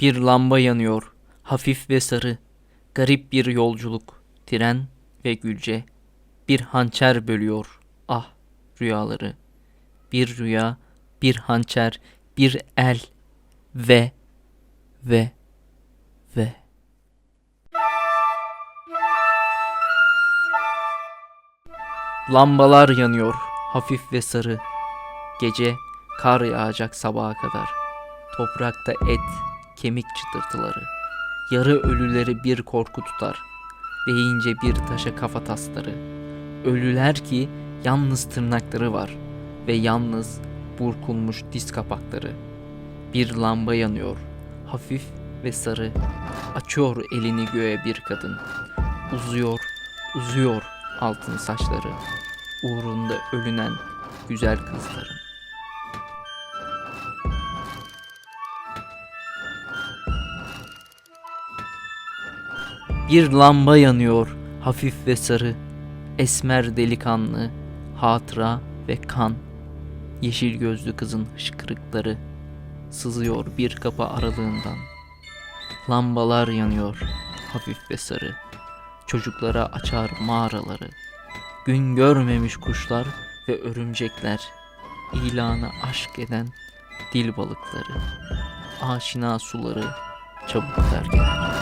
Bir lamba yanıyor, hafif ve sarı. Garip bir yolculuk, tren ve gülce. Bir hançer bölüyor, ah rüyaları. Bir rüya, bir hançer, bir el ve ve ve. Lambalar yanıyor, hafif ve sarı. Gece kar yağacak sabaha kadar. Toprakta et, kemik çıtırtıları. Yarı ölüleri bir korku tutar. Değince bir taşa kafa tasları. Ölüler ki yalnız tırnakları var ve yalnız burkulmuş diz kapakları. Bir lamba yanıyor, hafif ve sarı. Açıyor elini göğe bir kadın. Uzuyor, uzuyor altın saçları. Uğrunda ölünen güzel kızların. Bir lamba yanıyor, hafif ve sarı. Esmer delikanlı, hatıra ve kan. Yeşil gözlü kızın hışkırıkları sızıyor bir kapı aralığından. Lambalar yanıyor, hafif ve sarı. Çocuklara açar mağaraları. Gün görmemiş kuşlar ve örümcekler. İlanı aşk eden dil balıkları. Aşina suları çabuk terk eder.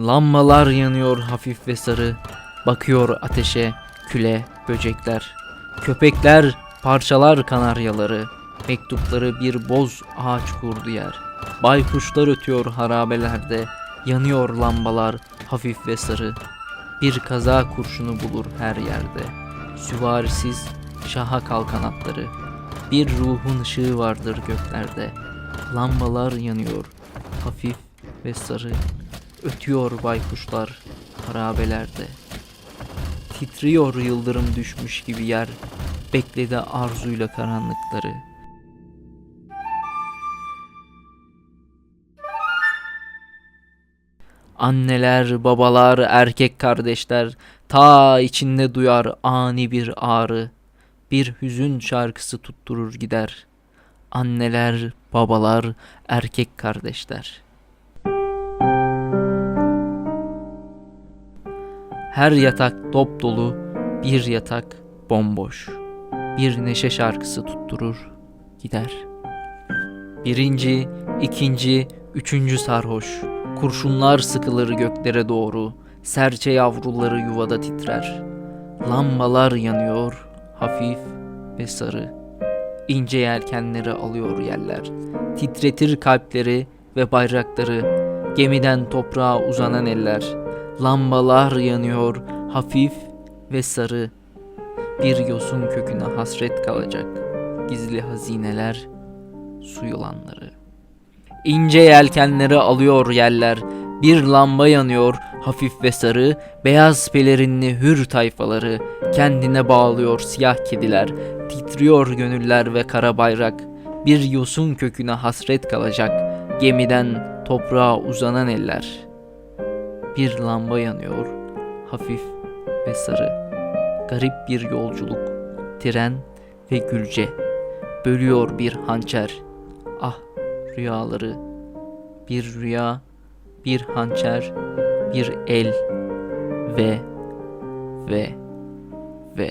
Lambalar yanıyor hafif ve sarı. Bakıyor ateşe, küle, böcekler. Köpekler parçalar kanaryaları. Mektupları bir boz ağaç kurdu yer. Baykuşlar ötüyor harabelerde. Yanıyor lambalar hafif ve sarı. Bir kaza kurşunu bulur her yerde. Süvarisiz şaha kalkan atları. Bir ruhun ışığı vardır göklerde. Lambalar yanıyor hafif ve sarı. Ötüyor baykuşlar harabelerde. Titriyor yıldırım düşmüş gibi yer. Bekledi arzuyla karanlıkları. Anneler, babalar, erkek kardeşler ta içinde duyar ani bir ağrı. Bir hüzün şarkısı tutturur gider. Anneler, babalar, erkek kardeşler. Her yatak dop dolu, bir yatak bomboş. Bir neşe şarkısı tutturur gider. Birinci, ikinci, üçüncü sarhoş. Kurşunlar sıkılır göklere doğru. Serçe yavruları yuvada titrer. Lambalar yanıyor, hafif ve sarı. İnce yelkenleri alıyor yerler. Titretir kalpleri ve bayrakları. Gemiden toprağa uzanan eller. Lambalar yanıyor, hafif ve sarı. Bir yosun köküne hasret kalacak. Gizli hazineler, su yılanları. İnce yelkenleri alıyor yerler. Bir lamba yanıyor, hafif ve sarı. Beyaz pelerinli hür tayfaları. Kendine bağlıyor siyah kediler. Titriyor gönüller ve kara bayrak. Bir yosun köküne hasret kalacak. Gemiden toprağa uzanan eller. Bir lamba yanıyor, hafif ve sarı. Garip bir yolculuk, tren ve gülce. Bölüyor bir hançer. Ah rüyaları. Bir rüya, bir hançer, bir el ve ve ve